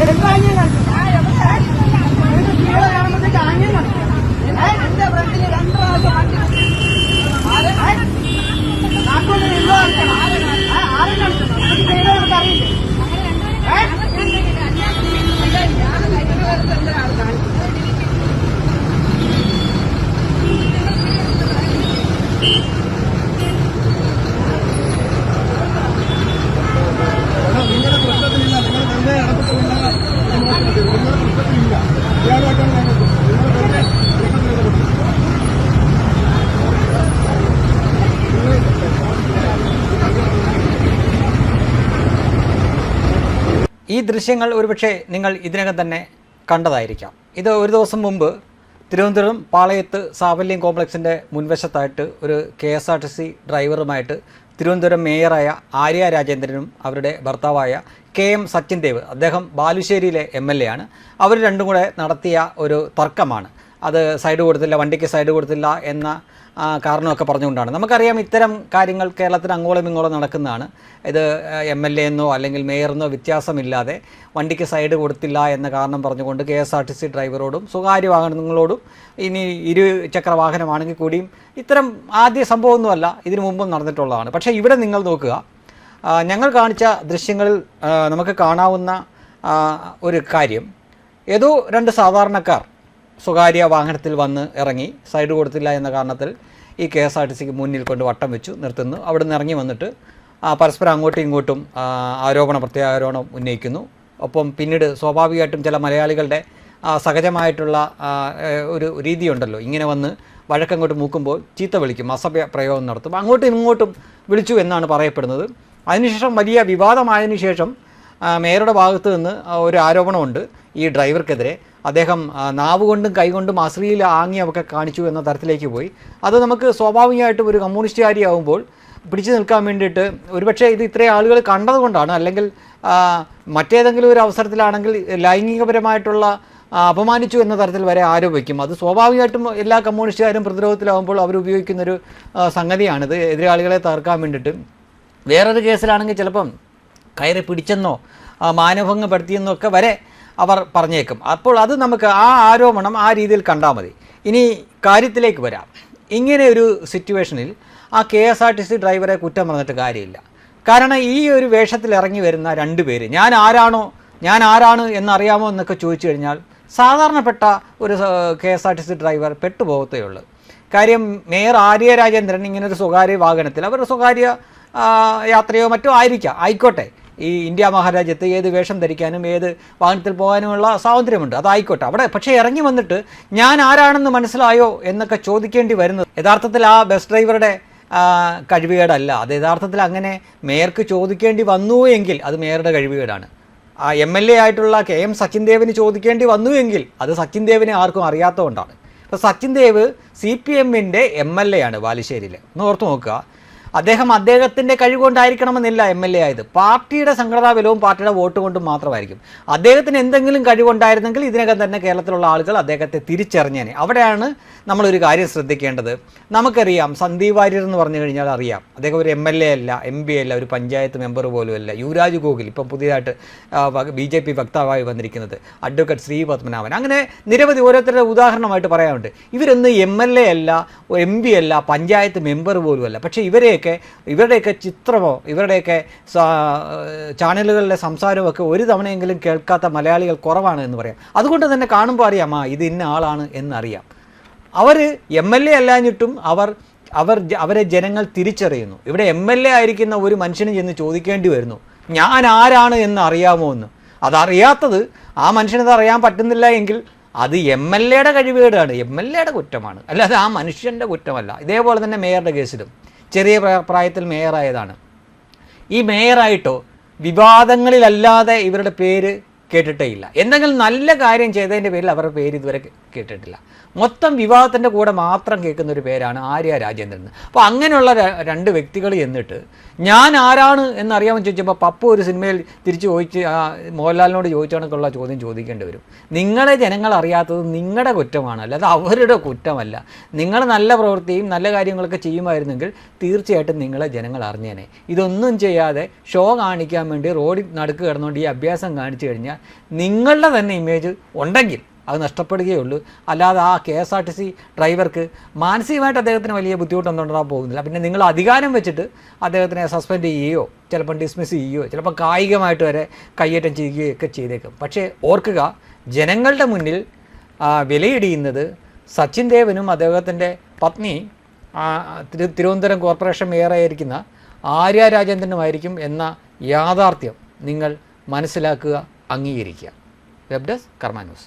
രണ്ട് പ്രാവശ്യം നാട്ടിൽ നാട്ടിൽ എല്ലാം ദൃശ്യങ്ങൾ ഒരുപക്ഷെ നിങ്ങൾ ഇതിനകം തന്നെ കണ്ടതായിരിക്കാം. ഇത് ഒരു ദിവസം മുമ്പ് തിരുവനന്തപുരം പാളയത്ത് സാഫല്യം കോംപ്ലക്സിന്റെ മുൻവശത്തായിട്ട് ഒരു K S R T C ഡ്രൈവറുമായിട്ട് Thiruvananthapuram മേയറായ ആര്യ രാജേന്ദ്രനും അവരുടെ ഭർത്താവായ കെ എം സച്ചിൻ ദേവ് അദ്ദേഹം ബാലുശ്ശേരിയിലെ എം എൽ എ ആണ്. അവർ രണ്ടും കൂടെ നടത്തിയ ഒരു തർക്കമാണ്. അത് സൈഡ് കൊടുത്തില്ല വണ്ടിക്ക് സൈഡ് കൊടുത്തില്ല എന്ന കാരണമൊക്കെ പറഞ്ഞുകൊണ്ടാണ്. നമുക്കറിയാം ഇത്തരം കാര്യങ്ങൾ കേരളത്തിൽ അങ്ങോളം ഇങ്ങോളം നടക്കുന്നതാണ്. ഇത് എം എൽ എ എന്നോ അല്ലെങ്കിൽ മേയറെന്നോ വ്യത്യാസമില്ലാതെ വണ്ടിക്ക് സൈഡ് കൊടുത്തില്ല എന്ന കാരണം പറഞ്ഞുകൊണ്ട് K S R T C ഡ്രൈവറോടും സ്വകാര്യ വാഹനങ്ങളോടും ഇനി ഇരു ചക്ര വാഹനമാണെങ്കിൽ കൂടിയും ഇത്തരം ആദ്യ സംഭവമൊന്നുമല്ല ഇതിനു മുമ്പും നടന്നിട്ടുള്ളതാണ്. പക്ഷേ ഇവിടെ നിങ്ങൾ നോക്കുക. ഞങ്ങൾ കാണിച്ച ദൃശ്യങ്ങളിൽ നമുക്ക് കാണാവുന്ന ഒരു കാര്യം. ഏതോ രണ്ട് സാധാരണക്കാർ സ്വകാര്യ വാഹനത്തിൽ വന്ന് ഇറങ്ങി സൈഡ് കൊടുത്തില്ല എന്ന കാരണത്തിൽ ഈ കെ എസ് ആർ ടി സിക്ക് മുന്നിൽ കൊണ്ട് വട്ടം വെച്ചു നിർത്തുന്നു. അവിടെ നിന്ന് ഇറങ്ങി വന്നിട്ട് പരസ്പരം അങ്ങോട്ടും ഇങ്ങോട്ടും ആരോപണ പ്രത്യാരോപണം ഉന്നയിക്കുന്നു. ഒപ്പം പിന്നീട് സ്വാഭാവികമായിട്ടും ചില മലയാളികളുടെ സഹജമായിട്ടുള്ള ഒരു രീതിയുണ്ടല്ലോ. ഇങ്ങനെ വന്ന് വഴക്കങ്ങോട്ട് മൂക്കുമ്പോൾ ചീത്ത വിളിക്കും അസഭ്യ പ്രയോഗം നടത്തും. അങ്ങോട്ടും ഇങ്ങോട്ടും വിളിച്ചു എന്നാണ് പറയപ്പെടുന്നത്. അതിനുശേഷം വലിയ വിവാദമായതിനു ശേഷം മേയറുടെ ഭാഗത്ത് നിന്ന് ഒരു ആരോപണമുണ്ട്. ഈ ഡ്രൈവർക്കെതിരെ അദ്ദേഹം നാവുകൊണ്ടും നാവ് കൊണ്ടും കൈകൊണ്ടും അശ്ലീല ആംഗ്യമൊക്കെ കാണിച്ചു എന്ന തരത്തിലേക്ക് പോയി. അത് നമുക്ക് സ്വാഭാവികമായിട്ടും ഒരു കമ്മ്യൂണിസ്റ്റുകാരിയാവുമ്പോൾ പിടിച്ചു നിൽക്കാൻ വേണ്ടിയിട്ട് ഒരുപക്ഷെ ഇത് ഇത്രയും ആളുകൾ കണ്ടതുകൊണ്ടാണ് അല്ലെങ്കിൽ മറ്റേതെങ്കിലും ഒരു അവസരത്തിലാണെങ്കിൽ ലൈംഗികപരമായിട്ടുള്ള അപമാനിച്ചു എന്ന തരത്തിൽ വരെ ആരോപിക്കും. അത് സ്വാഭാവികമായിട്ടും എല്ലാ കമ്മ്യൂണിസ്റ്റുകാരും പ്രതിരോധത്തിലാവുമ്പോൾ അവർ ഉപയോഗിക്കുന്നൊരു സംഗതിയാണിത്. എതിരാളികളെ തകർക്കാൻ വേണ്ടിയിട്ട്. വേറൊരു കേസിലാണെങ്കിൽ ചിലപ്പം കയറി പിടിച്ചെന്നോ മാനഭംഗപ്പെടുത്തിയെന്നോ ഒക്കെ വരെ അവർ പറഞ്ഞേക്കും. അപ്പോൾ അത് നമുക്ക് ആ ആരോപണം ആ രീതിയിൽ കണ്ടാൽ മതി. ഇനി കാര്യത്തിലേക്ക് വരാം. ഇങ്ങനെ ഒരു സിറ്റുവേഷനിൽ ആ K S R T C ഡ്രൈവറെ കുറ്റം പറഞ്ഞിട്ട് കാര്യമില്ല. കാരണം ഈ ഒരു വേഷത്തിൽ ഇറങ്ങി വരുന്ന രണ്ട് പേര് ഞാൻ ആരാണോ ഞാൻ ആരാണ് എന്നറിയാമോ എന്നൊക്കെ ചോദിച്ചു കഴിഞ്ഞാൽ സാധാരണപ്പെട്ട ഒരു K S R T C driver പെട്ടുപോകത്തേ ഉള്ളൂ. കാര്യം മേയർ ആര്യ രാജേന്ദ്രൻ ഇങ്ങനൊരു സ്വകാര്യ വാഹനത്തിൽ അവരുടെ സ്വകാര്യ യാത്രയോ മറ്റോ ആയിരിക്കാം. ആയിക്കോട്ടെ. ഈ ഇന്ത്യ മഹാരാജ്യത്ത് ഏത് വേഷം ധരിക്കാനും ഏത് വാഹനത്തിൽ പോകാനുമുള്ള സ്വാതന്ത്ര്യമുണ്ട്. അതായിക്കോട്ടെ. അവിടെ പക്ഷേ ഇറങ്ങി വന്നിട്ട് ഞാൻ ആരാണെന്ന് മനസ്സിലായോ എന്നൊക്കെ ചോദിക്കേണ്ടി വരുന്നത്. യഥാർത്ഥത്തിൽ ആ ബസ് ഡ്രൈവറുടെ കഴിവുകേടല്ല. അത് യഥാർത്ഥത്തിൽ അങ്ങനെ മേയർക്ക് ചോദിക്കേണ്ടി വന്നു എങ്കിൽ അത് മേയറുടെ കഴിവുകേടാണ്. ആ എം എൽ എ ആയിട്ടുള്ള കെ എം സച്ചിൻ ദേവിന് ചോദിക്കേണ്ടി വന്നു എങ്കിൽ അത് സച്ചിൻ ദേവിനെ ആർക്കും അറിയാത്തതുകൊണ്ടാണ്. ഇപ്പോൾ സച്ചിൻ ദേവ് സി പി എമ്മിന്റെ എം എൽ എ ആണ് ബാലുശ്ശേരിയിൽ ഒന്ന് ഓർത്ത് നോക്കുക. അദ്ദേഹം അദ്ദേഹത്തിന്റെ കഴിവുകൊണ്ടായിരിക്കണമെന്നില്ല എം എൽ എ ആയത്. പാർട്ടിയുടെ സംഘടനാ ബലവും പാർട്ടിയുടെ വോട്ട് കൊണ്ടും മാത്രമായിരിക്കും. അദ്ദേഹത്തിന് എന്തെങ്കിലും കഴിവുണ്ടായിരുന്നെങ്കിൽ ഇതിനകം തന്നെ കേരളത്തിലുള്ള ആളുകൾ അദ്ദേഹത്തെ തിരിച്ചറിഞ്ഞേനെ. അവിടെയാണ് നമ്മളൊരു കാര്യം ശ്രദ്ധിക്കേണ്ടത്. നമുക്കറിയാം സന്ദീപ് വാര്യർ എന്ന് പറഞ്ഞു കഴിഞ്ഞാൽ അറിയാം. അദ്ദേഹം ഒരു എം എൽ എ അല്ല എം പി അല്ല ഒരു പഞ്ചായത്ത് മെമ്പർ പോലും അല്ല. യുവരാജ് ഗോകുൽ ഇപ്പം പുതിയതായിട്ട് ബി ജെ പി വക്താവായി വന്നിരിക്കുന്നത്. അഡ്വക്കേറ്റ് ശ്രീ പത്മനാഭൻ. അങ്ങനെ നിരവധി ഓരോരുത്തരുടെ ഉദാഹരണമായിട്ട് പറയാനുണ്ട്. ഇവരൊന്നും എം എൽ എ അല്ല എം പി അല്ല പഞ്ചായത്ത് മെമ്പർ പോലും അല്ല. പക്ഷേ ഇവരെയൊക്കെ ഇവരുടെയൊക്കെ ഇവരുടെയൊക്കെ ചിത്രമോ ഇവരുടെയൊക്കെ ചാനലുകളിലെ ചാനലുകളിലെ സംസാരമൊക്കെ ഒരു തവണയെങ്കിലും കേൾക്കാത്ത മലയാളികൾ കുറവാണ് എന്ന് പറയാം. അതുകൊണ്ട് തന്നെ കാണുമ്പോൾ അറിയാം ആ ഇത് ഇന്ന ആളാണ് എന്നറിയാം. അവർ എം എൽ എ അല്ലാഞ്ഞിട്ടും അവർ അവർ അവരെ ജനങ്ങൾ തിരിച്ചറിയുന്നു. ഇവിടെ എം എൽ എ ആയിരിക്കുന്ന ഒരു മനുഷ്യന് ചെന്ന് ചോദിക്കേണ്ടി വരുന്നു ഞാൻ ആരാണ് എന്ന് അറിയാമോ എന്ന്? അതറിയാത്തത് ആ മനുഷ്യനത് അറിയാൻ പറ്റുന്നില്ല എങ്കിൽ അത് എം എൽ എയുടെ കഴിവുകേടാണ്. എം എൽ എയുടെ കുറ്റമാണ്. അല്ലാതെ ആ മനുഷ്യന്റെ കുറ്റമല്ല. ഇതേപോലെ തന്നെ മേയറുടെ കേസിലും. ചെറിയ പ്രാ- പ്രായത്തിൽ മേയറായതാണ്. ഈ മേയറായിട്ടോ വിവാദങ്ങളിലല്ലാതെ ഇവരുടെ പേര് കേട്ടിട്ടേ ഇല്ല. എന്തെങ്കിലും നല്ല കാര്യം ചെയ്തതിന്റെ പേരിൽ അവരുടെ പേര് ഇതുവരെ കേട്ടിട്ടില്ല. മൊത്തം വിവാഹത്തിന്റെ കൂടെ മാത്രം കേൾക്കുന്ന ഒരു പേരാണ് ആര്യ രാജേന്ദ്രൻ അപ്പോൾ അങ്ങനെയുള്ള രണ്ട് വ്യക്തികൾ എന്നിട്ട് ഞാൻ ആരാണ് എന്നറിയാമെന്ന് ചോദിച്ചപ്പോൾ പപ്പു ഒരു സിനിമയിൽ തിരിച്ച് ചോദിച്ച് മോഹൻലാലിനോട് ചോദിച്ചണക്കുള്ള ചോദ്യം ചോദിക്കേണ്ടി വരും. നിങ്ങളെ ജനങ്ങൾ അറിയാത്തത് നിങ്ങളുടെ കുറ്റമാണ് അല്ലാതെ അവരുടെ കുറ്റമല്ല. നിങ്ങൾ നല്ല പ്രവൃത്തിയും നല്ല കാര്യങ്ങളൊക്കെ ചെയ്യുമായിരുന്നെങ്കിൽ തീർച്ചയായിട്ടും നിങ്ങളെ ജനങ്ങൾ അറിഞ്ഞേനെ. ഇതൊന്നും ചെയ്യാതെ ഷോ കാണിക്കാൻ വേണ്ടി റോഡിൽ നടുക്ക് കിടന്നുകൊണ്ട് ഈ അഭ്യാസം കാണിച്ചു കഴിഞ്ഞാൽ നിങ്ങളുടെ തന്നെ ഇമേജ് ഉണ്ടെങ്കിൽ അത് നഷ്ടപ്പെടുകയുള്ളൂ. അല്ലാതെ ആ K S R T C ഡ്രൈവർക്ക് മാനസികമായിട്ട് അദ്ദേഹത്തിന് വലിയ ബുദ്ധിമുട്ടൊന്നും ഉണ്ടാകാൻ പോകുന്നില്ല. പിന്നെ നിങ്ങൾ അധികാരം വെച്ചിട്ട് അദ്ദേഹത്തിനെ സസ്പെൻഡ് ചെയ്യുകയോ ചിലപ്പം ഡിസ്മിസ് ചെയ്യുകയോ ചിലപ്പോൾ കായികമായിട്ട് വരെ കയ്യേറ്റം ചെയ്യുകയോ ഒക്കെ ചെയ്തേക്കും. പക്ഷേ ഓർക്കുക ജനങ്ങളുടെ മുന്നിൽ വിലയിടിയുന്നത് സച്ചിൻ ദേവനും അദ്ദേഹത്തിന്റെ പത്നി തിരുവനന്തപുരം കോർപ്പറേഷൻ മേയറായിരിക്കുന്ന ആര്യ രാജേന്ദ്രനുമായിരിക്കും എന്ന യാഥാർത്ഥ്യം നിങ്ങൾ മനസ്സിലാക്കുക അംഗീകരിക്കുക. Web desk Karma news.